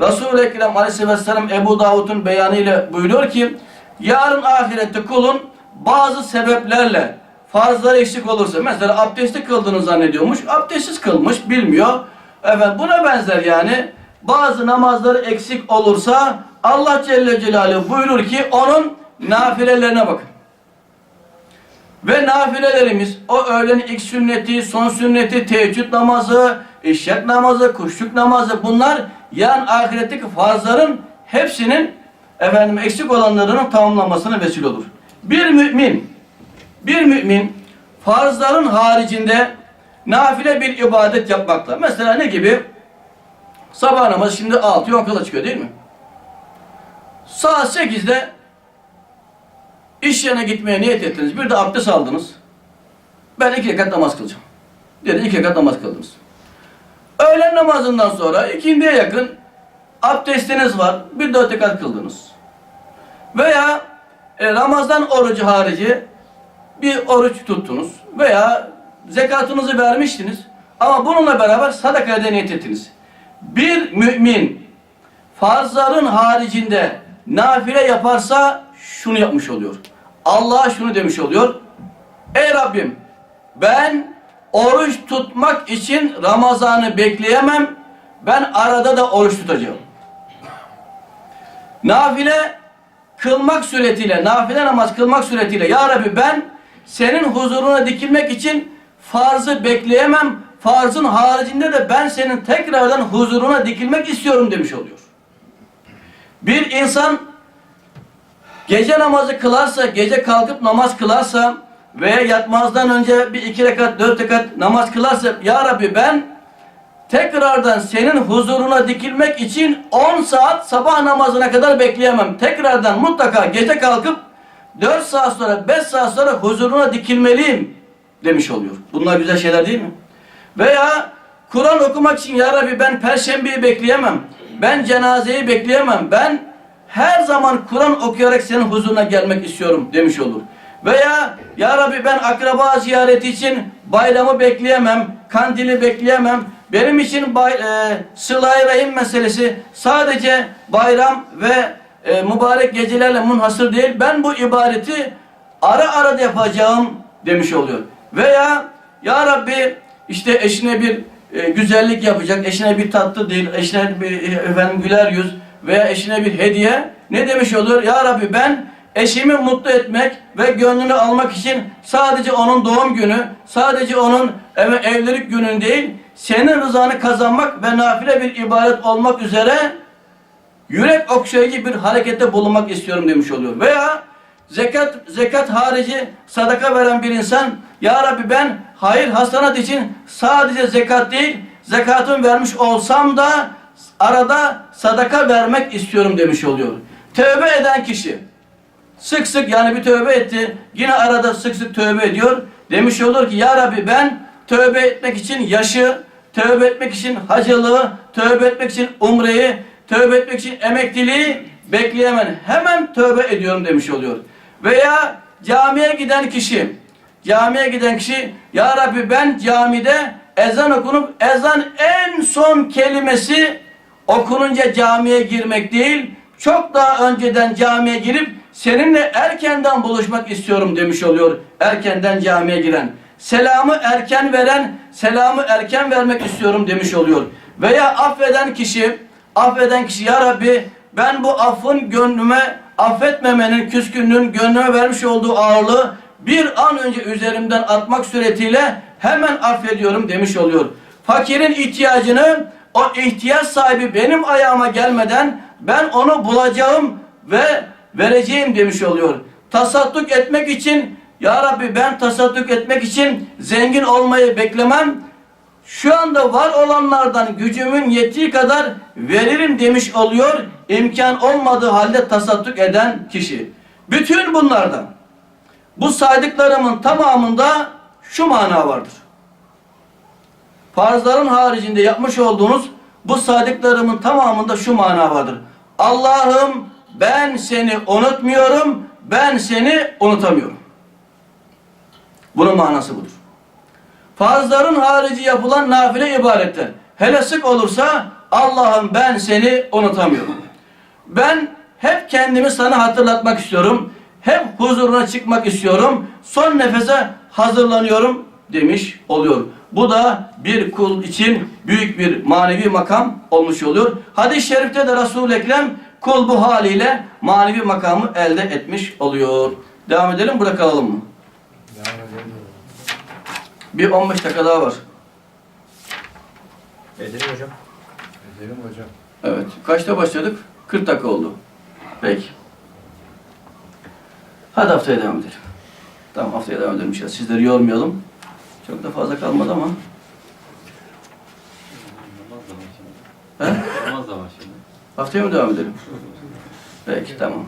Resul-i Ekrem Aleyhisselam Ebu Davud'un beyanıyla buyuruyor ki yarın ahirette kulun bazı sebeplerle farzları eksik olursa mesela abdesti kıldığını zannediyormuş abdestsiz kılmış bilmiyor efendim buna benzer yani bazı namazları eksik olursa Allah Celle Celaluhu buyurur ki onun nafilelerine bakın. Ve nafilelerimiz o öğlenin ilk sünneti, son sünneti, teheccüd namazı, işyak namazı, kuşluk namazı bunlar yan ahiretteki farzların hepsinin efendim eksik olanlarının tamamlanmasına vesile olur. Bir mümin bir mümin farzların haricinde nafile bir ibadet yapmakla mesela ne gibi? Sabah namazı şimdi 6 10 kala çıkıyor değil mi? Saat 8'de İş yerine gitmeye niyet ettiniz. Bir de abdest aldınız. Ben iki rekat namaz kılacağım. Dedi iki rekat namaz kıldınız. Öğlen namazından sonra ikindiye yakın abdestiniz var. Bir dört rekat kıldınız. Veya e, Ramazan orucu harici bir oruç tuttunuz. Veya zekatınızı vermiştiniz. Ama bununla beraber sadakaya da niyet ettiniz. Bir mümin farzların haricinde nafile yaparsa şunu yapmış oluyor. Allah şunu demiş oluyor. Ey Rabbim ben oruç tutmak için Ramazan'ı bekleyemem. Ben arada da oruç tutacağım. Nafile kılmak suretiyle, nafile namaz kılmak suretiyle Ya Rabbi ben senin huzuruna dikilmek için farzı bekleyemem. Farzın haricinde de ben senin tekrardan huzuruna dikilmek istiyorum demiş oluyor. Bir insan gece namazı kılarsa, gece kalkıp namaz kılarsa veya yatmazdan önce bir iki rekat, dört rekat namaz kılarsa Ya Rabbi ben tekrardan senin huzuruna dikilmek için 10 saat sabah namazına kadar bekleyemem. Tekrardan mutlaka gece kalkıp 4 saat sonra, 5 saat sonra huzuruna dikilmeliyim demiş oluyor. Bunlar güzel şeyler değil mi? Veya Kur'an okumak için Ya Rabbi ben perşembeyi bekleyemem. Ben cenazeyi bekleyemem. Ben her zaman Kur'an okuyarak senin huzuruna gelmek istiyorum demiş olur. Veya Ya Rabbi ben akraba ziyareti için bayramı bekleyemem, kandili bekleyemem. Benim için bay, e, sıla-i rahim meselesi sadece bayram ve e, mübarek gecelerle munhasır değil. Ben bu ibadeti ara ara yapacağım demiş oluyor. Veya Ya Rabbi işte eşine bir e, güzellik yapacak, eşine bir tatlı değil, eşine bir e, efendim güler yüz veya eşine bir hediye ne demiş olur? Ya Rabbi ben eşimi mutlu etmek ve gönlünü almak için sadece onun doğum günü, sadece onun ev, evlilik günün değil, senin rızanı kazanmak ve nafile bir ibadet olmak üzere yürek okşayıcı bir harekette bulunmak istiyorum demiş oluyor. Veya zekat zekat harici sadaka veren bir insan ya Rabbi ben hayır hasanat için sadece zekat değil zekatımı vermiş olsam da arada sadaka vermek istiyorum demiş oluyor. Tövbe eden kişi sık sık yani bir tövbe etti. Yine arada sık sık tövbe ediyor. Demiş olur ki ya Rabbi ben tövbe etmek için yaşı tövbe etmek için hacılığı tövbe etmek için umreyi tövbe etmek için emekliliği bekleyemem. Hemen tövbe ediyorum demiş oluyor. Veya camiye giden kişi camiye giden kişi ya Rabbi ben camide ezan okunup ezan en son kelimesi okununca camiye girmek değil çok daha önceden camiye girip seninle erkenden buluşmak istiyorum demiş oluyor erkenden camiye giren. Selamı erken veren, selamı erken vermek istiyorum demiş oluyor. Veya affeden kişi, affeden kişi ya Rabbi ben bu affın gönlüme affetmemenin, küskünlüğün gönlüme vermiş olduğu ağırlığı bir an önce üzerimden atmak suretiyle hemen affediyorum demiş oluyor. Fakirin ihtiyacını o ihtiyaç sahibi benim ayağıma gelmeden ben onu bulacağım ve vereceğim demiş oluyor. Tasadduk etmek için ya Rabbi ben tasadduk etmek için zengin olmayı beklemem. Şu anda var olanlardan gücümün yettiği kadar veririm demiş oluyor. İmkan olmadığı halde tasadduk eden kişi. Bütün bunlardan bu saydıklarımın tamamında şu mana vardır. Farzların haricinde yapmış olduğunuz bu saydıklarımın tamamında şu mana vardır. Allah'ım ben seni unutmuyorum, ben seni unutamıyorum. Bunun manası budur. Farzların harici yapılan nafile ibadetler. Hele sık olursa Allah'ım ben seni unutamıyorum. Ben hep kendimi sana hatırlatmak istiyorum. Hep huzuruna çıkmak istiyorum. Son nefese hazırlanıyorum demiş oluyor. Bu da bir kul için büyük bir manevi makam olmuş oluyor. Hadis-i şerifte de Resul-i Ekrem kul bu haliyle manevi makamı elde etmiş oluyor. Devam edelim, burada kalalım mı? Bir 15 dakika daha var. Edelim hocam. Edelim hocam. Evet. Kaçta başladık? 40 dakika oldu. Peki. Hadi haftaya devam edelim. Tamam haftaya devam edelim inşallah. Sizleri yormayalım. Çok da fazla kalmadı ama. He? Namaz da var şimdi. Haftaya mı devam edelim? Peki tamam.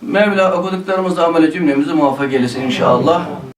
Mevla okuduklarımızla amele cümlemizi muvaffak eylesin inşallah.